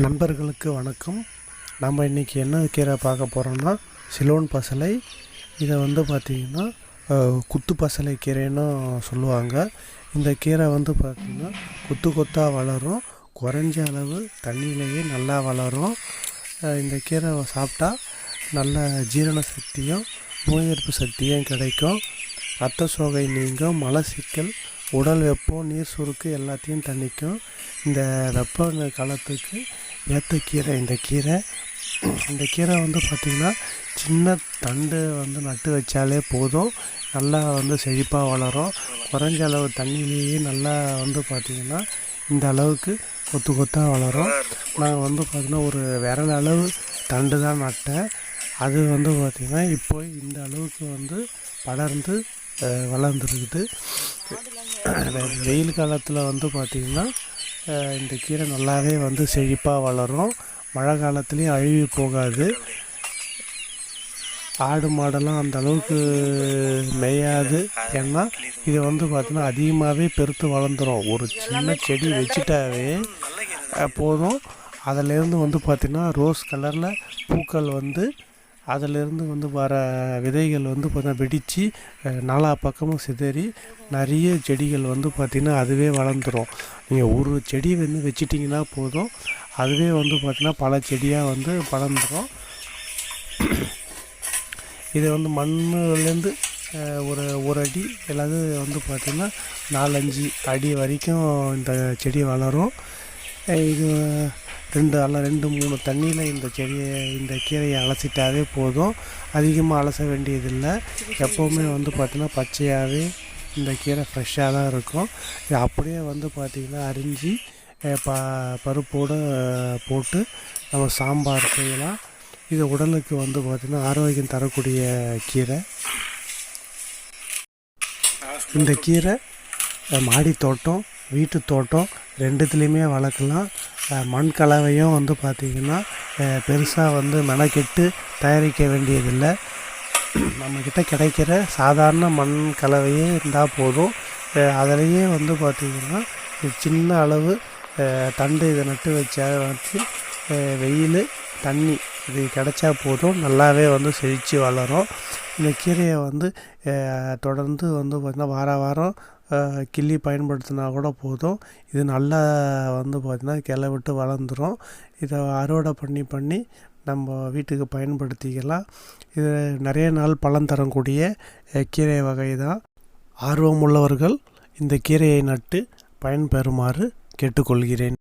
நண்பர்களுக்கு வணக்கம். நம்ம இன்றைக்கி என்ன கீரை பார்க்க போகிறோம்னா சிலோன் பசலை. இதை வந்து பார்த்திங்கன்னா குத்து பசலை கீரைன்னு சொல்லுவாங்க. இந்த கீரை வந்து பார்த்திங்கன்னா கொத்து கொத்தாக வளரும் குறைஞ்ச அளவு தண்ணியிலேயே நல்லா வளரும். இந்த கீரை சாப்பிட்டா நல்ல ஜீரண சக்தியும் நோய் எதிர்ப்பு சக்தியும் கிடைக்கும். ரத்த சோகை நீங்கும் மலச்சிக்கல் உடல் வெப்பம் நீர் சுருக்கு எல்லாத்தையும் தணிக்கும். இந்த வெப்ப காலத்துக்கு ஏற்ற கீரை இந்த கீரை இந்த கீரை வந்து பார்த்திங்கன்னா சின்ன தண்டு வந்து நட்டு வச்சாலே போதும். நல்லா வந்து செழிப்பாக வளரும். குறைஞ்ச அளவு தண்ணியிலேயே நல்லா வந்து பார்த்திங்கன்னா இந்த அளவுக்கு கொத்து கொத்தாக வளரும். நாங்கள் வந்து பார்த்திங்கன்னா ஒரு விரல் அளவு தண்டு தான் நட்டேன். அது வந்து பார்த்திங்கன்னா இப்போ இந்த அளவுக்கு வந்து படர்ந்து வளர்ந்துருக்குது. வெயில் காலத்தில் வந்து பார்த்திங்கன்னா இந்த கீரை நல்லாவே வந்து செழிப்பாக வளரும். மழை காலத்துலேயும் அழுகி போகாது. ஆடு மாடெல்லாம் அந்த அளவுக்கு மேயாது. ஏன்னா இது வந்து பார்த்தீங்கன்னா அதிகமாகவே பெருத்து வளர்ந்துரும். ஒரு சின்ன செடி வச்சுட்டாவே போதும். அதிலேருந்து வந்து பார்த்திங்கன்னா ரோஸ் கலரில் பூக்கள் வந்து அதிலேருந்து வந்து வர விதைகள் வந்து பார்த்தீங்கன்னா வெடித்து நாலா பக்கமும் சிதறி நிறைய செடிகள் வந்து பார்த்திங்கன்னா அதுவே வளர்ந்துரும். நீங்கள் ஒரு செடி வந்து வச்சிட்டிங்கன்னா போதும். அதுவே வந்து பார்த்திங்கன்னா பல செடியாக வந்து வளர்ந்துடும் இதை வந்து மண்ணுலேருந்து ஒரு ஒரு அடி அல்லது வந்து பார்த்திங்கன்னா நாலஞ்சு அடி வரைக்கும் இந்த செடி வளரும். இது ரெண்டு அல்ல ரெண்டு மூணு தண்ணியில் இந்த செடியை இந்த கீரையை அலசிட்டாவே போதும். அதிகமாக அலச வேண்டியதில்லை. எப்போவுமே வந்து பார்த்திங்கன்னா பச்சையாகவே இந்த கீரை ஃப்ரெஷ்ஷாக தான் இருக்கும். இது அப்படியே வந்து பார்த்திங்கன்னா அரிஞ்சு ப பருப்போடு போட்டு நம்ம சாம்பார் செய்யலாம். இது உடலுக்கு வந்து பார்த்திங்கன்னா ஆரோக்கியம் தரக்கூடிய கீரை. இந்த கீரை மாடி தோட்டம் வீட்டு தோட்டம் ரெண்டுத்துலேயுமே வளர்க்கலாம். மண் கலவையும் வந்து பார்த்திங்கன்னா பெருசாக வந்து மெனக்கெட்டு தயாரிக்க வேண்டியதில்லை. நம்மக்கிட்ட கிடைக்கிற சாதாரண மண் கலவையே இருந்தால் போதும். அஹ், அதிலேயே வந்து பார்த்திங்கன்னா சின்ன அளவு தண்டு இதை நட்டு வச்சா வச்சு வெயில் தண்ணி இது கிடைச்சா போதும். நல்லாவே வந்து செழித்து வளரும். இந்த கீரையை வந்து தொடர்ந்து வந்து பார்த்திங்கன்னா வார வாரம் கிள்ளி பயன்படுத்தினா கூட போதும். இது நல்லா வந்து பார்த்திங்கன்னா கிளை விட்டு வளர்ந்துரும். இதை அறுவடை பண்ணி பண்ணி நம்ம வீட்டுக்கு பயன்படுத்திக்கலாம். இது நிறைய நாள் பழம் தரக்கூடிய கீரை வகை தான். ஆர்வமுள்ளவர்கள் இந்த கீரையை நட்டு பயன்பெறுமாறு கேட்டுக்கொள்கிறேன்.